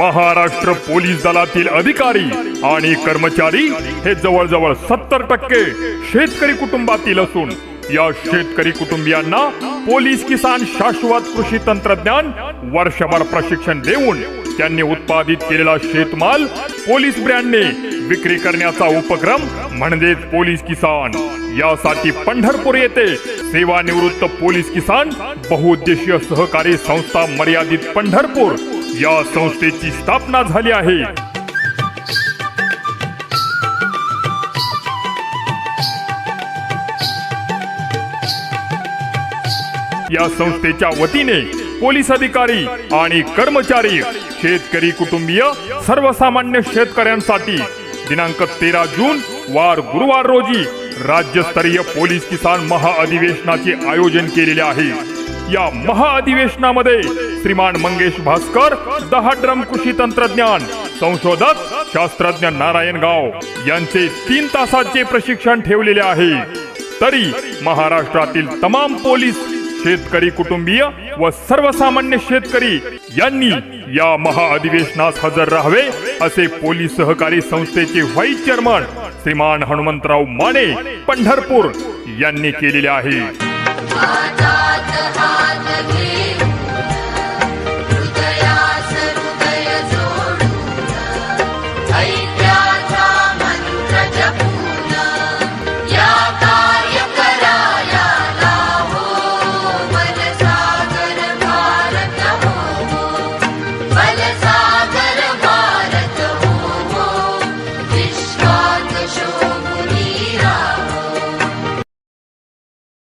Maharashtra police दलातील अधिकारी आणि कर्मचारी हे जवळजवळ सत्तर टक्के शेतकरी कुटुंबातील असून या शेतकरी कुटुंबियांना पोलीस किसान शाश्वत कृषी तंत्रज्ञान वर्षभर प्रशिक्षण देऊन त्यांनी उत्पादित केलेला शेतमाल पोलीस ब्रँडने विक्री करण्याचा उपक्रम म्हणजेच पोलीस किसान. यासाठी पंढरपूर येथे सेवानिवृत्त पोलीस किसान बहुउद्देशीय सहकारी संस्था मर्यादित पंढरपूर या संस्थेची स्थापना झाली आहे. या संस्थेच्या वतीने पोलीस अधिकारी आणि कर्मचारी शेतकरी कुटुंबीय सर्वसामान्य शेतकऱ्यांसाठी दिनांक तेरा जून वार गुरुवार रोजी राज्यस्तरीय पोलीस किसान महाअधिवेशनाचे आयोजन केलेले आहे. या महाअधिवेशनामध्ये श्रीमान मंगेश भास्कर दहा ड्रम कृषी तंत्रज्ञान संशोधक शास्त्रज्ञ नारायण गाव यांचे तीन तासाचे प्रशिक्षण ठेवलेले आहे. तरी महाराष्ट्रातील तमाम पोलीस शेतकरी कुटुंबीय व सर्वसामान्य शेतकरी यांनी या महाअधिवेशनास हजर राहावे असे पोलीस सहकारी संस्थेचे व्हाईस चेअरमन श्रीमान हनुमंतराव माने पंढरपूर यांनी केलेले आहे. Godly.